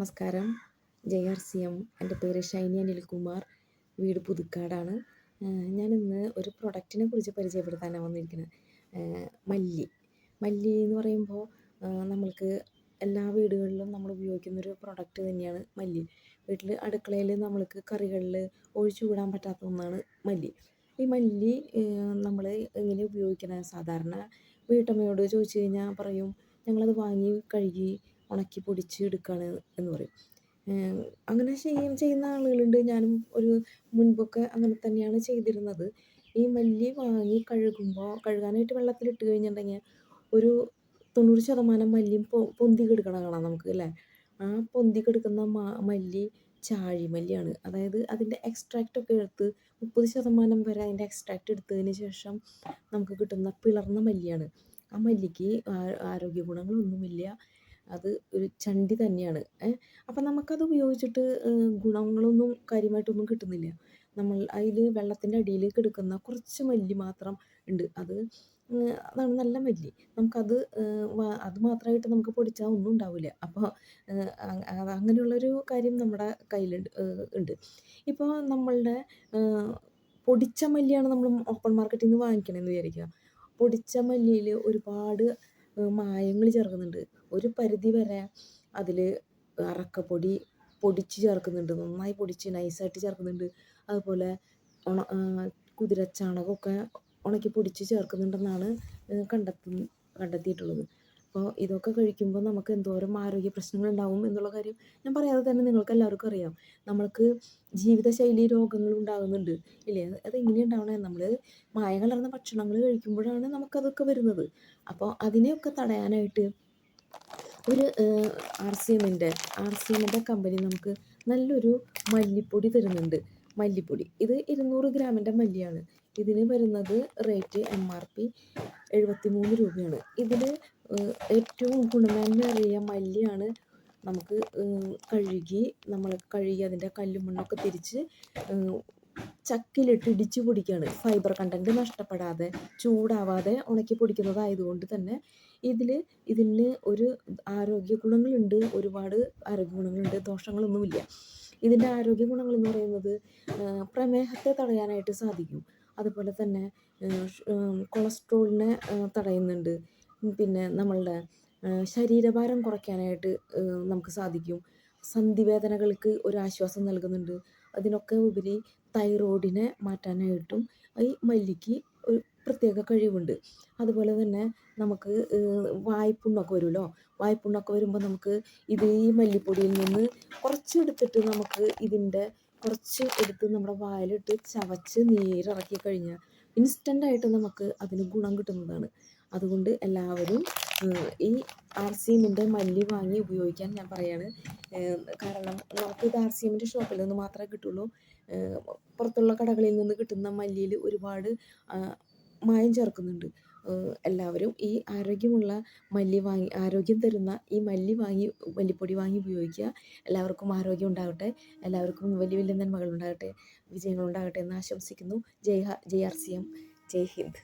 നമസ്കാരം. J R C M. എന്റെ പേര് ഷൈനി അനിൽകുമാർ. വീട് പുതുക്കാടാണ്. ഞാനിന്ന് ഒരു പ്രൊഡക്റ്റിനെ കുറിച്ച് പരിചയപ്പെടുത്താനാണ് വന്നിരിക്കുന്നത് മല്ലി. മല്ലി എന്ന് പറയുമ്പോൾ നമ്മൾക്ക് എല്ലാ വീടുകളിലും നമ്മൾ ഉപയോഗിക്കുന്ന ഒരു പ്രൊഡക്റ്റ് തന്നെയാണ് മല്ലി. വീട്ടിൽ അടുക്കളയിൽ നമ്മൾക്ക് കറികളിൽ ഒഴിച്ചു കൂടാൻ പറ്റാത്ത ഒന്നാണ് മല്ലി. ഈ മല്ലി നമ്മൾ എങ്ങനെ ഉപയോഗിക്കുന്നത് സാധാരണ വീട്ടമ്മയോട് ചോദിച്ചു കഴിഞ്ഞാൽ പറയും ഞങ്ങളത് വാങ്ങി കഴുകി ഉണക്കി പൊടിച്ച് എടുക്കുകയാണ് എന്ന് പറയും. അങ്ങനെ ചെയ്യും ചെയ്യുന്ന ആളുകളുണ്ട്. ഞാനും ഒരു മുൻപൊക്കെ അങ്ങനെ തന്നെയാണ് ചെയ്തിരുന്നത്. ഈ മല്ലി വാങ്ങി കഴുകുമ്പോൾ കഴുകാനായിട്ട് വെള്ളത്തിലിട്ട് കഴിഞ്ഞിട്ടുണ്ടെങ്കിൽ ഒരു തൊണ്ണൂറ് ശതമാനം മല്ലിയും പൊന്തി കിടക്കണ കാണാം നമുക്ക് അല്ലേ? ആ പൊന്തി കിടക്കുന്ന മല്ലി ചാഴി മല്ലിയാണ്. അതായത് അതിന്റെ എക്സ്ട്രാക്റ്റ് ഒക്കെ എടുത്ത് മുപ്പത് ശതമാനം വരെ അതിന്റെ എക്സ്ട്രാക്റ്റ് എടുത്തതിന് ശേഷം നമുക്ക് കിട്ടുന്ന പിളർന്ന മല്ലിയാണ്. ആ മല്ലിക്ക് ആരോഗ്യ ഗുണങ്ങളൊന്നുമില്ല അത് ഒരു ചണ്ടി തന്നെയാണ്. അപ്പം നമുക്കത് ഉപയോഗിച്ചിട്ട് ഗുണങ്ങളൊന്നും കാര്യമായിട്ടൊന്നും കിട്ടുന്നില്ല. നമ്മൾ അതിൽ വെള്ളത്തിന്റെ അടിയിലേക്ക് കിടക്കുന്ന കുറച്ച് മല്ലി മാത്രം ഉണ്ട്. അത് അതാണ് നല്ല മല്ലി. നമുക്കത് അത് മാത്രമായിട്ട് നമുക്ക് പൊടിച്ചാൽ ഒന്നും ഉണ്ടാവില്ല. അപ്പോൾ അങ്ങനെയുള്ളൊരു കാര്യം നമ്മുടെ കയ്യിലുണ്ട് ഉണ്ട്. ഇപ്പോൾ നമ്മളുടെ പൊടിച്ച മല്ലിയാണ് നമ്മൾ ഓപ്പൺ മാർക്കറ്റിൽ നിന്ന് വാങ്ങിക്കണമെന്ന് വിചാരിക്കുക. പൊടിച്ച മല്ലിയിൽ ഒരുപാട് മായങ്ങൾ ചേർക്കുന്നുണ്ട്. ഒരു പരിധി വരെ അതിൽ അറക്കപ്പൊടി പൊടിച്ച് ചേർക്കുന്നുണ്ട്. നന്നായി പൊടിച്ച് നൈസായിട്ട് ചേർക്കുന്നുണ്ട്. അതുപോലെ ഉണ കുതിരച്ചാണകമൊക്കെ ഉണക്കി പൊടിച്ച് ചേർക്കുന്നുണ്ടെന്നാണ് കണ്ടെത്തി കണ്ടെത്തിയിട്ടുള്ളത്. അപ്പോൾ ഇതൊക്കെ കഴിക്കുമ്പോൾ നമുക്ക് എന്തോരം ആരോഗ്യ പ്രശ്നങ്ങൾ ഉണ്ടാവും എന്നുള്ള കാര്യം ഞാൻ പറയാതെ തന്നെ നിങ്ങൾക്ക് എല്ലാവർക്കും അറിയാം. നമ്മൾക്ക് ജീവിതശൈലി രോഗങ്ങൾ ഉണ്ടാകുന്നുണ്ട് ഇല്ലേ? അതെങ്ങനെ ഉണ്ടാവണേ? നമ്മൾ മായം കലർന്ന ഭക്ഷണങ്ങൾ കഴിക്കുമ്പോഴാണ് നമുക്കതൊക്കെ വരുന്നത്. അപ്പോൾ അതിനെയൊക്കെ തടയാനായിട്ട് ഒരു ആർ സി എമ്മിന്റെ ആർ സി എമ്മിന്റെ കമ്പനി നമുക്ക് നല്ലൊരു മല്ലിപ്പൊടി തരുന്നുണ്ട്. മല്ലിപ്പൊടി. ഇത് ഇരുന്നൂറ് ഗ്രാമിന്റെ മല്ലിയാണ്. ഇതിന് വരുന്നത് റേറ്റ് എം ആർ പി എഴുപത്തി മൂന്ന് രൂപയാണ് ഇതിൽ ഏറ്റവും ഗുണമേന്മയേറിയ മല്ലിയാണ് നമുക്ക് കഴുകി നമ്മൾ കഴുകി അതിന്റെ കല്ലും മണ്ണൊക്കെ തിരിച്ച് ചക്കിലിട്ട് ഇടിച്ചു പൊടിക്കുകയാണ് ഫൈബർ കണ്ടന്റ് നഷ്ടപ്പെടാതെ ചൂടാവാതെ ഉണക്കി പൊടിക്കുന്നതായതുകൊണ്ട് തന്നെ ഇതിൽ ഇതിന് ഒരു ആരോഗ്യ ഗുണങ്ങളുണ്ട് ഒരുപാട് ആരോഗ്യ ഗുണങ്ങളുണ്ട് ദോഷങ്ങളൊന്നുമില്ല. ഇതിന്റെ ആരോഗ്യ ഗുണങ്ങൾ എന്ന് പറയുന്നത് പ്രമേഹത്തെ തടയാനായിട്ട് സാധിക്കും. അതുപോലെ തന്നെ കൊളസ്ട്രോളിനെ തടയുന്നുണ്ട്. പിന്നെ നമ്മളുടെ ശരീരഭാരം കുറയ്ക്കാനായിട്ട് നമുക്ക് സാധിക്കും. സന്ധിവേദനകൾക്ക് ഒരു ആശ്വാസം നൽകുന്നുണ്ട്. അതിനൊക്കെ ഉപരി തൈറോയിഡിനെ മാറ്റാനായിട്ടും ഈ മല്ലിക്ക് ഒരു പ്രത്യേക കഴിവുണ്ട്. അതുപോലെ തന്നെ നമുക്ക് വായ്പുണ്ണൊക്കെ വരുമല്ലോ? വായ്പുണ്ണൊക്കെ വരുമ്പോൾ നമുക്ക് ഇത് ഈ മല്ലിപ്പൊടിയിൽ നിന്ന് കുറച്ച് എടുത്തിട്ട് നമുക്ക് ഇതിന്റെ കുറച്ച് എടുത്ത് നമ്മുടെ വായിലിട്ട് ചവച്ച് നീരിറക്കി കഴിഞ്ഞാൽ ഇൻസ്റ്റന്റായിട്ട് നമുക്ക് അതിന് ഗുണം കിട്ടുന്നതാണ്. അതുകൊണ്ട് എല്ലാവരും ഈ ആർ സി എമ്മിന്റെ മല്ലി വാങ്ങി ഉപയോഗിക്കാൻ ഞാൻ പറയാണ്. കാരണം നമുക്കിത് ആർ സി എമ്മിന്റെ ഷോപ്പിൽ നിന്ന് മാത്രമേ കിട്ടുള്ളൂ. പുറത്തുള്ള കടകളിൽ നിന്ന് കിട്ടുന്ന മല്ലിയിൽ ഒരുപാട് മായം ചേർക്കുന്നുണ്ട്. എല്ലാവരും ഈ ആരോഗ്യമുള്ള മല്ലി വാങ്ങി ആരോഗ്യം തരുന്ന ഈ മല്ലി വാങ്ങി മല്ലിപ്പൊടി വാങ്ങി ഉപയോഗിക്കുക. എല്ലാവർക്കും ആരോഗ്യം ഉണ്ടാകട്ടെ. എല്ലാവർക്കും വലിയ വലിയ നന്മകൾ ഉണ്ടാകട്ടെ. വിജയങ്ങൾ ഉണ്ടാകട്ടെ എന്ന് ആശംസിക്കുന്നു. Jai Jai R C M Jai Hind.